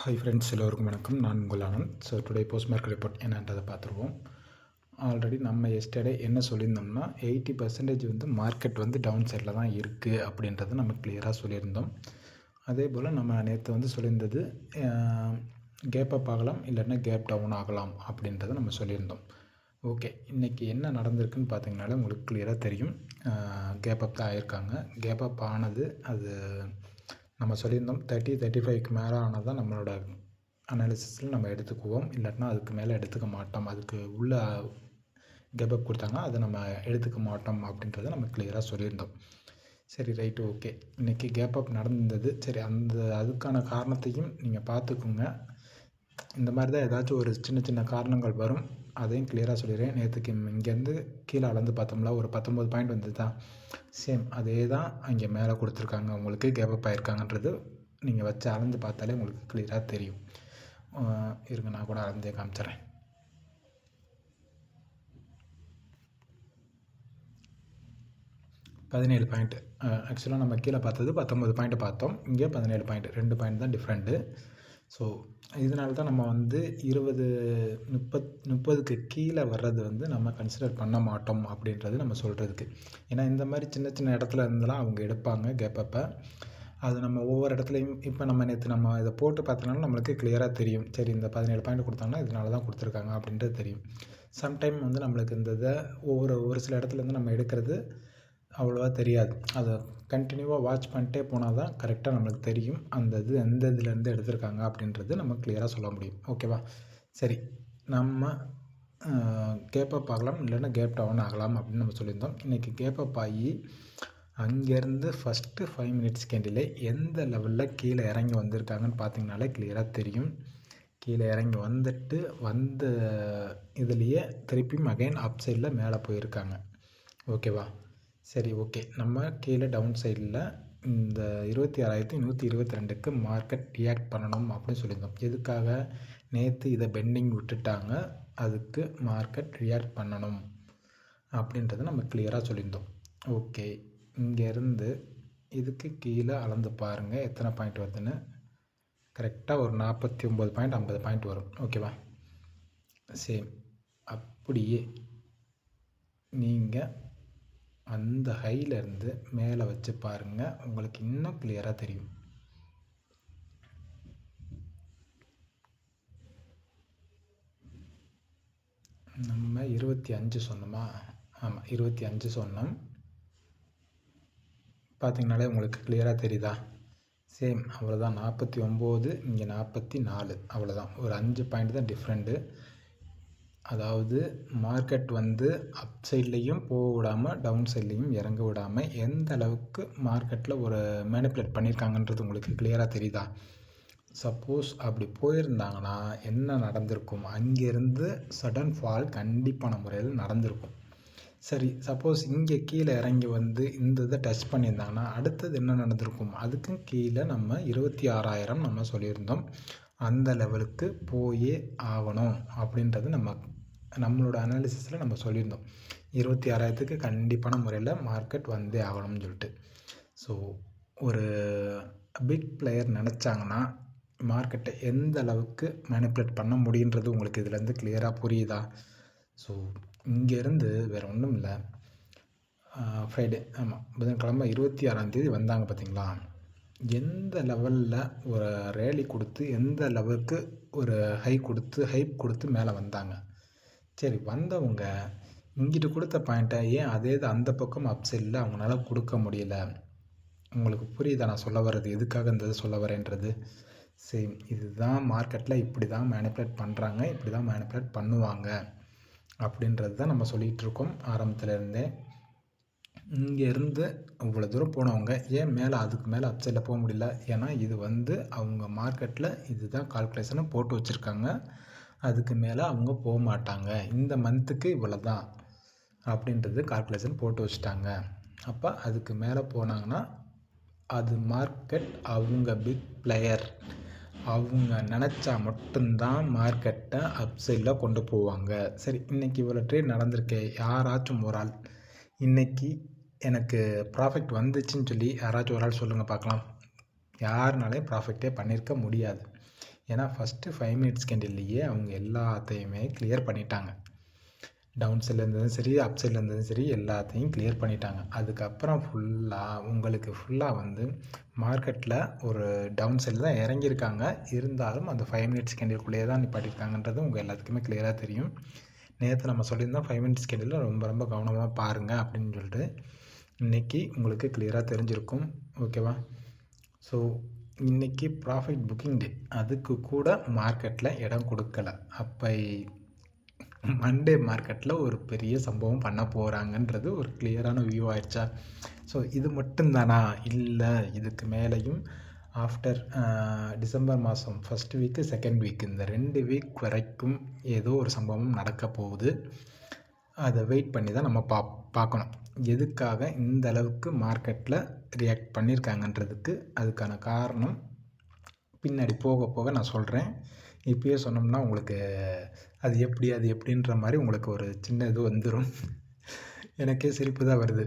Hi friends எல்லோருக்கும் வணக்கம். நான் உங்கள் Anand. So today post market report என்னன்றதை பார்த்துருவோம். ஆல்ரெடி நம்ம எஸ்டர்டே என்ன சொல்லியிருந்தோம்னா எயிட்டி பர்சன்டேஜ் வந்து மார்க்கெட் வந்து டவுன் சைடில் தான் இருக்குது அப்படின்றத நம்ம கிளியராக சொல்லியிருந்தோம். அதே போல் நம்ம நேற்று வந்து சொல்லியிருந்தது கேப் அப் ஆகலாம் இல்லைன்னா கேப் டவுன் ஆகலாம் அப்படின்றத நம்ம சொல்லியிருந்தோம். ஓகே இன்றைக்கி என்ன நடந்திருக்குன்னு பார்த்தீங்கனாலே உங்களுக்கு கிளியராக தெரியும். கேப் அப் தான் ஆகியிருக்காங்க கேப் அப் ஆனது அது நம்ம சொல்லியிருந்தோம் தேர்ட்டி தேர்ட்டி ஃபைவ்க்கு மேலே ஆனால் தான் நம்மளோட அனாலிசிஸில் நம்ம எடுத்துக்குவோம். இல்லாட்டினா அதுக்கு மேலே எடுத்துக்க மாட்டோம். அதுக்கு உள்ள கெபப் கொடுத்தாங்க அதை நம்ம எடுத்துக்க மாட்டோம் அப்படின்றத நம்ம கிளியராக சொல்லியிருந்தோம். சரி ரைட்டு ஓகே இன்றைக்கி கேப் அப் நடந்தது. சரி அந்த அதுக்கான காரணத்தையும் நீங்கள் பார்த்துக்குங்க. இந்த மாதிரி தான் ஏதாச்சும் ஒரு சின்ன சின்ன காரணங்கள் வரும். அதையும் கிளியராக சொல்லிடுறேன். நேற்றுக்கு இங்கேருந்து கீழே அளந்து பார்த்தோம்ல ஒரு பத்தொம்போது பாயிண்ட் வந்து தான் சேம் அதே தான் அங்கே மேலே கொடுத்துருக்காங்க. உங்களுக்கு கேப்பப் ஆயிருக்காங்கன்றது நீங்கள் வச்சு அளந்து பார்த்தாலே உங்களுக்கு கிளியராக தெரியும். இருங்க நான் கூட அளந்தே காமிச்சிட்றேன். பதினேழு பாயிண்ட்டு ஆக்சுவலாக நம்ம கீழே பார்த்தது பத்தொம்பது பாயிண்ட்டு பார்த்தோம். இங்கே பதினேழு பாயிண்ட் ரெண்டு பாயிண்ட் தான் டிஃப்ரெண்ட்டு ஸோ இதனால தான் நம்ம வந்து இருபது முப்பத் முப்பதுக்கு கீழே வர்றது வந்து நம்ம கன்சிடர் பண்ண மாட்டோம் அப்படின்றது நம்ம சொல்கிறதுக்கு ஏன்னா இந்த மாதிரி சின்ன சின்ன இடத்துல இருந்தெல்லாம் அவங்க எடுப்பாங்க கேப்பப்போ அது நம்ம ஒவ்வொரு இடத்துலையும் இப்போ நம்ம நேற்று நம்ம இதை போட்டு பார்த்தனால நம்மளுக்கு கிளியராக தெரியும். சரி இந்த பதினேழு பாயிண்ட் கொடுத்தாங்கன்னா இதனால தான் கொடுத்துருக்காங்க அப்படின்றது தெரியும். சம்டைம் வந்து நம்மளுக்கு இந்த இதை ஒவ்வொரு ஒரு சில இடத்துலேருந்து நம்ம எடுக்கிறது அவ்வளோவா தெரியாது. அதை கண்டினியூவாக வாட்ச் பண்ணிட்டே போனால் தான் கரெக்டாக நம்மளுக்கு தெரியும். அந்த இது எந்த இதுலேருந்து எடுத்திருக்காங்க அப்படின்றது நம்ம கிளியராக சொல்ல முடியும். ஓகேவா சரி. நம்ம கேப்பப் ஆகலாம். இல்லைன்னா கேப் டவுன் ஆகலாம் அப்படின்னு நம்ம சொல்லியிருந்தோம். இன்றைக்கி கேப்பப் ஆகி அங்கேருந்து ஃபஸ்ட்டு ஃபைவ் மினிட்ஸ் கேண்டிலே எந்த லெவலில் கீழே இறங்கி வந்திருக்காங்கன்னு பார்த்தீங்கனாலே கிளியராக தெரியும். கீழே இறங்கி வந்துட்டு வந்த இதுலேயே திருப்பியும் அகைன் அப் சைடில் மேலே போயிருக்காங்க. ஓகேவா சரி ஓகே நம்ம கீழே டவுன் சைடில் இந்த இருபத்தி ஆறாயிரத்தி நூற்றி இருபத்தி ரெண்டுக்கு மார்க்கெட் ரியாக்ட் பண்ணணும் அப்படின்னு சொல்லியிருந்தோம். எதுக்காக? நேற்று இதை பெண்டிங் விட்டுட்டாங்க. அதுக்கு மார்க்கெட் ரியாக்ட் பண்ணணும் அப்படின்றத நம்ம கிளியராக சொல்லியிருந்தோம். ஓகே இங்கேருந்து இதுக்கு கீழே அளந்து பாருங்கள் எத்தனை பாயிண்ட் வருதுன்னு? கரெக்டாக ஒரு நாற்பத்தி ஒம்பது பாயிண்ட் ஐம்பது பாயிண்ட் வரும். ஓகேவா சேம் அப்படியே நீங்கள் அந்த ஹையிலேருந்து மேலே வச்சு பாருங்கள் உங்களுக்கு இன்னும் கிளியராக தெரியும். நம்ம இருபத்தி அஞ்சு சொன்னோமா? ஆமாம் இருபத்தி அஞ்சு சொன்னோம். பார்த்தீங்கனாலே உங்களுக்கு கிளியராக தெரியுதா? சேம் அவ்வளோதான் நாற்பத்தி ஒம்பது இங்கே நாற்பத்தி நாலு. அவ்வளோதான் ஒரு அஞ்சு பாயிண்ட் தான் டிஃப்ரெண்ட்டு அதாவது மார்க்கெட் வந்து அப் சைட்லேயும் போக விடாமல் டவுன் சைட்லேயும் இறங்க விடாமல் எந்த அளவுக்கு மார்க்கெட்டில் ஒரு மேனிப்புலேட் பண்ணியிருக்காங்கன்றது உங்களுக்கு கிளியராக தெரியுதா? சப்போஸ் அப்படி போயிருந்தாங்கன்னா என்ன நடந்திருக்கும்? அங்கேருந்து சடன் ஃபால் கண்டிப்பான முறையில் நடந்திருக்கும். சரி சப்போஸ் இங்கே கீழே இறங்கி வந்து இந்த இதை டச் பண்ணியிருந்தாங்கன்னா அடுத்தது என்ன நடந்திருக்கும்? அதுக்கும் கீழே நம்ம இருபத்தி ஆறாயிரம் நம்ம சொல்லியிருந்தோம். அந்த லெவலுக்கு போயே ஆகணும் அப்படின்றது நம்ம நம்மளோட அனாலிசிஸில் நம்ம சொல்லியிருந்தோம். இருபத்தி ஆறாயிரத்துக்கு கண்டிப்பான முறையில் மார்க்கெட் வந்தே ஆகணும்னு சொல்லிட்டு. ஸோ ஒரு பிக் பிளேயர் நினச்சாங்கன்னா மார்க்கெட்டை எந்த அளவுக்கு மேனிப்புலேட் பண்ண முடியுன்றது உங்களுக்கு இதுலேருந்து கிளியராக புரியுதா? ஸோ இங்கேருந்து வேறு ஒன்றும் இல்லை. ஃப்ரைடே ஆமாம் புதன்கிழமை இருபத்தி ஆறாந்தேதி வந்தாங்க பார்த்தீங்களா எந்த லெவலில் ஒரு ரேலி கொடுத்து எந்த லெவலுக்கு ஒரு ஹை கொடுத்து ஹைப் கொடுத்து மேலே வந்தாங்க? சரி வந்தவங்க இங்கிட்டு கொடுத்த பாயிண்ட்டை ஏன் அதே இது அந்த பக்கம் அப்செல்லில் அவங்களால கொடுக்க முடியல? உங்களுக்கு புரியுதா நான் சொல்ல வர்றது? எதுக்காக இந்த சொல்ல வரேன்றது? சேம் இதுதான் மார்க்கெட்டில் இப்படி தான் மேனிப்புலேட் பண்ணுறாங்க இப்படி தான் மேனிப்புலேட் பண்ணுவாங்க அப்படின்றது தான் நம்ம சொல்லிகிட்டு இருக்கோம். ஆரம்பத்துலேருந்தே இங்கேருந்து அவ்வளோ தூரம் போனவங்க ஏன் மேலே அதுக்கு மேலே அப்சைடில் போக முடியல? ஏன்னா இது வந்து அவங்க மார்க்கெட்டில் இதுதான் கால்குலேஷனை போட்டு வச்சுருக்காங்க. அதுக்கு மேலே அவங்க போக மாட்டாங்க. இந்த மந்த்துக்கு இவ்வளோ தான் அப்படின்றது கால்குலேஷன் போட்டு வச்சுட்டாங்க. அப்போ அதுக்கு மேலே போனாங்கன்னா அது மார்க்கெட் அவங்க பிக் பிளேயர் அவங்க நினச்சா மட்டும்தான் மார்க்கெட்டை அப்சைடில் கொண்டு போவாங்க. சரி இன்றைக்கி இவ்வளோ ட்ரேட் நடந்திருக்கே. யாராச்சும் ஒரு ஆள் இன்றைக்கி எனக்கு ப்ராஃபிட் வந்துச்சுன்னு சொல்லி யாராச்சும் ஒரு ஆள் சொல்லுங்கள் பார்க்கலாம். யாருனாலையும் ப்ராஃபிட்டே பண்ணியிருக்க முடியாது. ஏன்னா ஃபஸ்ட்டு ஃபைவ் மினிட்ஸ் கேண்டில்லையே அவங்க எல்லாத்தையுமே கிளியர் பண்ணிட்டாங்க. டவுன் சைடில் இருந்ததும் சரி அப் சைடில் இருந்ததும் சரி எல்லாத்தையும் கிளியர் பண்ணிட்டாங்க. அதுக்கப்புறம் ஃபுல்லாக உங்களுக்கு ஃபுல்லாக வந்து மார்க்கெட்டில் ஒரு டவுன் சைடில் தான் இறங்கியிருக்காங்க. இருந்தாலும் அந்த ஃபைவ் மினிட்ஸ் கேண்டில்குள்ளேயே தான் நிப்பாட்டியிருக்காங்கன்றது உங்கள் எல்லாத்துக்குமே கிளியராக தெரியும். நேற்று நம்ம சொல்லியிருந்தோம் ஃபைவ் மினிட்ஸ் கேண்டில் ரொம்ப ரொம்ப கவனமாக பாருங்கள் அப்படின்னு சொல்லிட்டு. இன்றைக்கி உங்களுக்கு கிளியராக தெரிஞ்சிருக்கும். ஓகேவா ஸோ இன்றைக்கி ப்ராஃபிட் புக்கிங் டே அதுக்கு கூட மார்க்கெட்டில் இடம் கொடுக்கல. அப்போ மண்டே மார்க்கெட்டில் ஒரு பெரிய சம்பவம் பண்ண போகிறாங்கன்றது ஒரு கிளியரான வியூ ஆயிடுச்சா? ஸோ இது மட்டும்தானா? இல்லை இதுக்கு மேலேயும் ஆஃப்டர் டிசம்பர் மாதம் ஃபஸ்ட் வீக்கு செகண்ட் வீக் இந்த ரெண்டு வீக் வரைக்கும் ஏதோ ஒரு சம்பவம் நடக்க போகுது. அதை வெயிட் பண்ணி தான் நம்ம பா பார்க்கணும். எதுக்காக இந்த அளவுக்கு மார்க்கெட்டில் ரியாக்ட் பண்ணியிருக்காங்கன்றதுக்கு அதுக்கான காரணம் பின்னாடி போக போக நான் சொல்கிறேன் இப்பயே சொன்னோம்னா உங்களுக்கு அது எப்படி அது எப்படின்ற மாதிரி உங்களுக்கு ஒரு சின்ன இது வந்துடும் எனக்கே சிரிப்பு தான் வருது.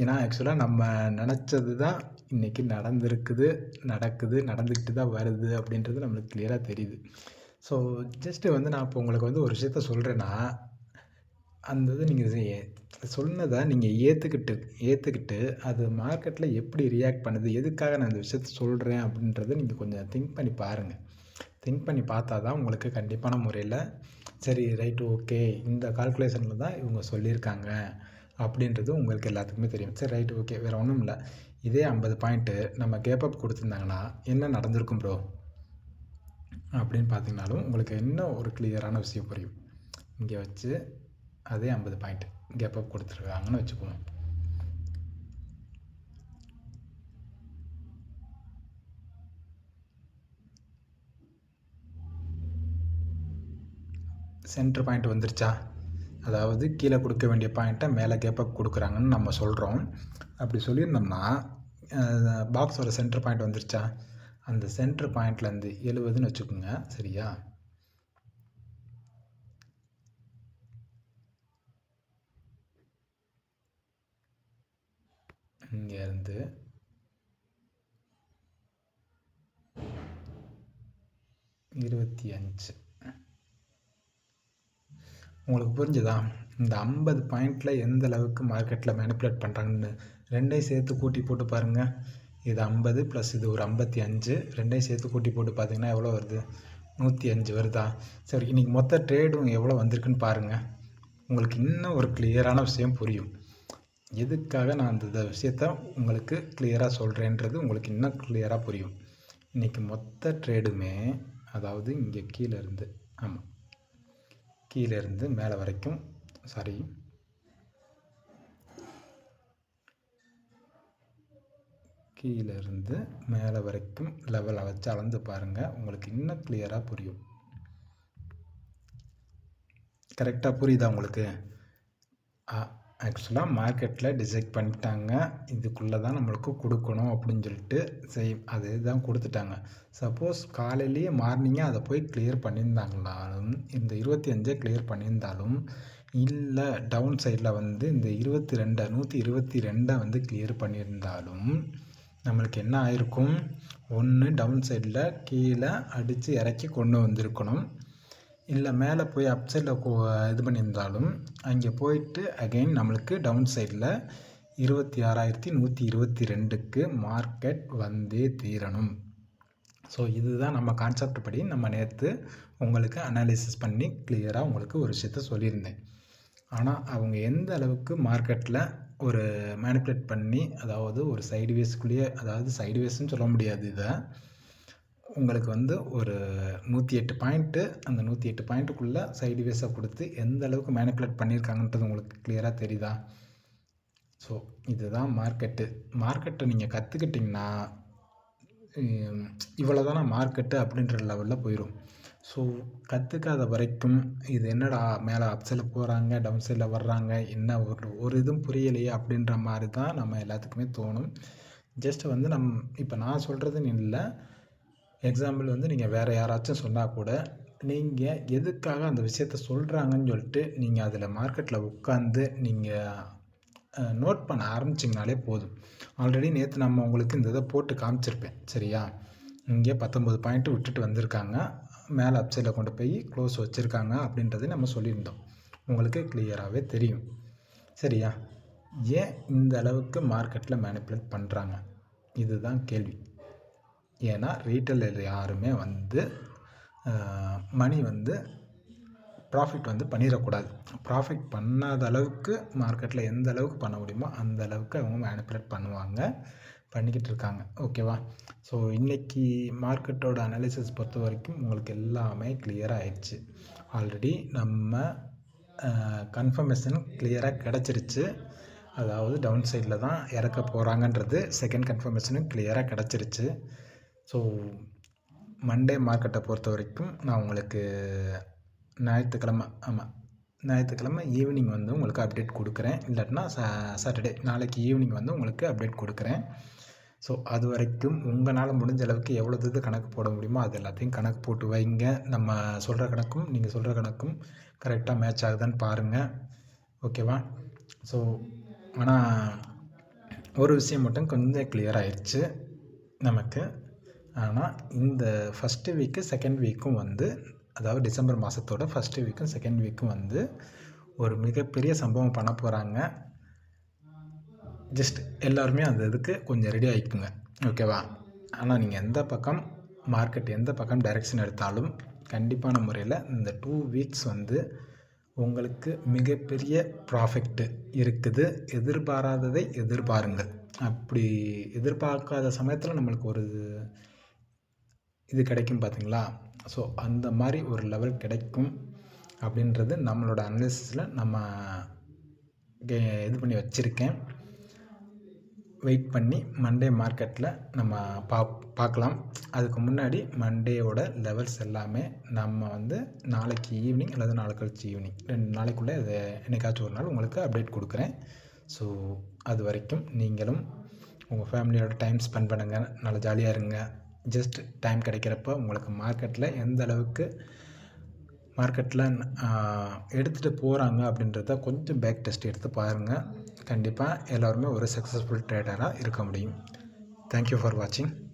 ஏன்னா ஆக்சுவலாக நம்ம நினச்சது தான் இன்றைக்கி நடந்திருக்குது நடக்குது நடந்துக்கிட்டு தான் வருது அப்படின்றது நம்மளுக்கு கிளியராக தெரியுது. ஸோ ஜஸ்ட்டு வந்து நான் இப்போ உங்களுக்கு வந்து ஒரு விஷயத்த சொல்கிறேன்னா அந்த இது நீங்கள் சொன்னதை நீங்கள் ஏற்றுக்கிட்டு ஏற்றுக்கிட்டு அது மார்க்கெட்டில் எப்படி ரியாக்ட் பண்ணுது எதுக்காக நான் இந்த விஷயத்த சொல்கிறேன் அப்படின்றத நீங்கள் கொஞ்சம் திங்க் பண்ணி பாருங்கள் திங்க் பண்ணி பார்த்தா தான் உங்களுக்கு கண்டிப்பான முறையில் சரி ரைட்டு ஓகே இந்த கால்குலேஷனில் தான் இவங்க சொல்லியிருக்காங்க அப்படின்றது உங்களுக்கு எல்லாத்துக்குமே தெரியும். சரி ரைட்டு ஓகே வேறு ஒன்றும் இல்லை. இதே ஐம்பது பாயிண்ட்டு நம்ம கேப் அப் கொடுத்துருந்தாங்கன்னா என்ன நடந்திருக்கும் ப்ரோ அப்படின்னு பார்த்தீங்கனாலும் உங்களுக்கு இன்னும் ஒரு கிளியரான விஷயம் புரியும். இங்கே வச்சு அதே ஐம்பது பாயிண்ட் கேப் அப் கொடுத்துருக்காங்கன்னு வச்சுக்குவோம் சென்ட்ரு பாயிண்ட் வந்துருச்சா? அதாவது கீழே கொடுக்க வேண்டிய பாயிண்ட்டை மேலே கேப் அப் கொடுக்குறாங்கன்னு நம்ம சொல்கிறோம் அப்படி சொல்லியிருந்தோம்னா பாக்ஸோட சென்டர் பாயிண்ட் வந்துருச்சா? அந்த சென்டர் பாயிண்ட்லேருந்து எழுபதுன்னு வச்சுக்கோங்க சரியா? இங்கேருந்து. இருபத்தி அஞ்சு. உங்களுக்கு புரிஞ்சுதா? இந்த ஐம்பது பாயிண்டில் எந்த அளவுக்கு மார்க்கெட்டில் மேனிப்புலேட் பண்ணுறாங்கன்னு ரெண்டையும் சேர்த்து கூட்டி போட்டு பாருங்கள் இது ஐம்பது ப்ளஸ் இது ஒரு ஐம்பத்தி அஞ்சு. ரெண்டையும் சேர்த்து கூட்டி போட்டு பார்த்தீங்கன்னா எவ்வளோ வருது? நூற்றி அஞ்சு வருதா? சரி இன்றைக்கி மொத்த ட்ரேடும் எவ்வளோ வந்திருக்குன்னு பாருங்கள் உங்களுக்கு இன்னும் ஒரு கிளியரான விஷயம் புரியும். எதுக்காக நான் அந்த விஷயத்த உங்களுக்கு கிளியராக சொல்கிறேன்றது உங்களுக்கு இன்னும் கிளியராக புரியும். இன்றைக்கி மொத்த ட்ரேடுமே அதாவது இங்கே கீழேருந்து ஆமாம் கீழேருந்து மேலே வரைக்கும் சாரி கீழேருந்து மேலே வரைக்கும் லெவலை வச்சு அளந்து பாருங்கள் உங்களுக்கு இன்னும் கிளியராக புரியும். கரெக்டாக புரியுதா உங்களுக்கு? ஆக்சுவலாக மார்க்கெட்டில் டிசைட் பண்ணிட்டாங்க. இதுக்குள்ளே தான் நம்மளுக்கு கொடுக்கணும் அப்படின்னு சொல்லிட்டு செய் அது தான் கொடுத்துட்டாங்க. சப்போஸ் காலையிலேயே மார்னிங்கே அதை போய் கிளியர் பண்ணியிருந்தாங்களாலும் இந்த இருபத்தி அஞ்சை கிளியர் பண்ணியிருந்தாலும் இல்லை டவுன் சைடில் வந்து இந்த இருபத்தி ரெண்டை நூற்றி இருபத்தி ரெண்டை வந்து கிளியர் பண்ணியிருந்தாலும் நம்மளுக்கு என்ன ஆயிருக்கும்? ஒன்று டவுன் சைடில் கீழே அடித்து இறக்கி கொண்டு வந்திருக்கணும். இல்லை மேலே போய் அப் சைடில் இது பண்ணியிருந்தாலும் அங்கே போயிட்டு அகைன் நம்மளுக்கு டவுன் சைடில் இருபத்தி ஆறாயிரத்தி நூற்றி இருபத்தி ரெண்டுக்கு மார்க்கெட் வந்தே தீரணும். ஸோ இதுதான் நம்ம கான்செப்ட் படி நம்ம நேற்று உங்களுக்கு அனாலிசிஸ் பண்ணி கிளியராக உங்களுக்கு ஒரு விஷயத்த சொல்லியிருந்தேன். ஆனால் அவங்க எந்த அளவுக்கு மார்க்கெட்டில் ஒரு மேனிப்புலேட் பண்ணி அதாவது ஒரு சைடு வேஸ்க்குள்ளேயே அதாவது சைடு வேஸ்ன்னு சொல்ல முடியாது இதை உங்களுக்கு வந்து ஒரு நூற்றி எட்டு பாயிண்ட்டு அந்த நூற்றி எட்டு பாயிண்ட்டுக்குள்ளே சைடு வேஸாக கொடுத்து எந்த அளவுக்கு மேனிப்புலேட் பண்ணியிருக்காங்கன்றது உங்களுக்கு கிளியராக தெரியுதா? ஸோ இதுதான் மார்க்கெட்டு மார்க்கெட்டை நீங்கள் கற்றுக்கிட்டிங்கன்னா இவ்வளோ தானே மார்க்கெட்டு அப்படின்ற லெவலில் போயிடும் ஸோ கற்றுக்காத வரைக்கும் இது என்னடா மேலே அப் சைடில் போகிறாங்க டவுன் சைடில் வர்றாங்க என்ன ஒரு ஒரு இதுவும் புரியலையே அப்படின்ற மாதிரி தான் நம்ம எல்லாத்துக்குமே தோணும். ஜஸ்ட் வந்து நம் இப்போ நான் சொல்கிறதுன்னு இல்லை எக்ஸாம்பிள் வந்து நீங்கள் வேறு யாராச்சும் சொன்னால் கூட நீங்கள் எதுக்காக அந்த விஷயத்த சொல்கிறாங்கன்னு சொல்லிட்டு நீங்கள் அதில் மார்க்கெட்டில் உட்காந்து நீங்கள் நோட் பண்ண ஆரம்பிச்சிங்கனாலே போதும். ஆல்ரெடி நேற்று நம்ம உங்களுக்கு இந்த இதை போட்டு காமிச்சிருப்பேன். சரியா? இங்கே பத்தொம்பது பாயிண்ட்டு விட்டுட்டு வந்திருக்காங்க. மேலே அப்சைடில் கொண்டு போய் க்ளோஸ் வச்சுருக்காங்க அப்படின்றத நம்ம சொல்லியிருந்தோம். உங்களுக்கு கிளியராகவே தெரியும். சரியா? ஏன் இந்த அளவுக்கு மார்க்கெட்டில் மேனிப்புலேட் பண்ணுறாங்க இதுதான் கேள்வி. ஏன்னா ரீட்டைலர் யாருமே வந்து மணி வந்து ப்ராஃபிட் வந்து பண்ணிடக்கூடாது. ப்ராஃபிட் பண்ணாத அளவுக்கு மார்க்கெட்டில் எந்த அளவுக்கு பண்ண முடியுமோ அந்த அளவுக்கு அவங்க மேனிப்புலேட் பண்ணுவாங்க பண்ணிக்கிட்டு இருக்காங்க. ஓகேவா ஸோ இன்றைக்கி மார்க்கெட்டோட அனாலிசிஸ் பொறுத்த வரைக்கும் உங்களுக்கு எல்லாமே கிளியராக ஆயிடுச்சு. ஆல்ரெடி நம்ம கன்ஃபர்மேஷன் கிளியராக கிடச்சிருச்சு. அதாவது டவுன் சைடில் தான் இறக்க போகிறாங்கன்றது செகண்ட் கன்ஃபர்மேஷனும் கிளியராக கிடச்சிருச்சு. ஸோ மண்டே மார்க்கெட்டை பொறுத்த வரைக்கும் நான் உங்களுக்கு ஞாயிற்றுக்கிழமை ஆமாம் ஞாயிற்றுக்கிழமை ஈவினிங் வந்து உங்களுக்கு அப்டேட் கொடுக்குறேன். இல்லாட்டினா சா சாட்டர்டே நாளைக்கு ஈவினிங் வந்து உங்களுக்கு அப்டேட் கொடுக்குறேன். ஸோ அது வரைக்கும் உங்களால் முடிஞ்ச அளவுக்கு எவ்வளோ இது கணக்கு போட முடியுமோ அது எல்லாத்தையும் கணக்கு போட்டு வைங்க. நம்ம சொல்கிற கணக்கும் நீங்கள் சொல்கிற கணக்கும் கரெக்டாக மேட்ச் ஆகுதான்னு பாருங்கள் ஓகேவா ஸோ ஆனால் ஒரு விஷயம் மட்டும் கொஞ்சம் கிளியர் ஆயிடுச்சு நமக்கு. ஆனால் இந்த ஃபஸ்ட்டு வீக்கு செகண்ட் வீக்கும் வந்து அதாவது டிசம்பர் மாதத்தோட ஃபஸ்ட்டு வீக்கும் செகண்ட் வீக்கும் வந்து ஒரு மிகப்பெரிய சம்பவம் பண்ண போகிறாங்க ஜஸ்ட் எல்லோருமே அந்த இதுக்கு கொஞ்சம் ரெடி ஆகிக்குங்க ஓகேவா ஆனால் நீங்கள் எந்த பக்கம் மார்க்கெட் எந்த பக்கம் டைரெக்ஷன் எடுத்தாலும் கண்டிப்பான முறையில் இந்த டூ வீக்ஸ் வந்து உங்களுக்கு மிகப்பெரிய ப்ராஃபிட்டு இருக்குது. எதிர்பாராததை எதிர்பாருங்கள். அப்படி எதிர்பார்க்காத சமயத்தில் நம்மளுக்கு ஒரு இது கிடைக்கும் பார்த்தீங்களா ஸோ அந்த மாதிரி ஒரு லெவல் கிடைக்கும் அப்படின்றது நம்மளோட அனாலிசிஸில் நம்ம இது பண்ணி வச்சுருக்கேன். வெயிட் பண்ணி மண்டே மார்க்கெட்டில் நம்ம பா பார்க்கலாம் அதுக்கு முன்னாடி மண்டேவோட லெவல்ஸ் எல்லாமே நம்ம வந்து நாளைக்கு ஈவினிங் அல்லது நாளை கழிச்சு ஈவினிங் ரெண்டு நாளைக்குள்ளே இது என்னைக்காச்சும் ஒரு நாள் உங்களுக்கு அப்டேட் கொடுக்குறேன். ஸோ அது வரைக்கும் நீங்களும் உங்கள் ஃபேமிலியோட டைம் ஸ்பெண்ட் பண்ணுங்கள் நல்லா ஜாலியாக இருங்க. ஜஸ்ட் டைம் கிடைக்கிறப்ப உங்களுக்கு மார்க்கெட்டில் எந்த அளவுக்கு மார்க்கெட்டில் எடுத்துகிட்டு போகிறாங்க அப்படின்றத கொஞ்சம் பேக் டெஸ்ட் எடுத்து பாருங்கள் கண்டிப்பாக எல்லோருமே ஒரு சக்ஸஸ்ஃபுல் ட்ரேடராக இருக்க முடியும். தேங்க்யூ ஃபார் வாட்சிங்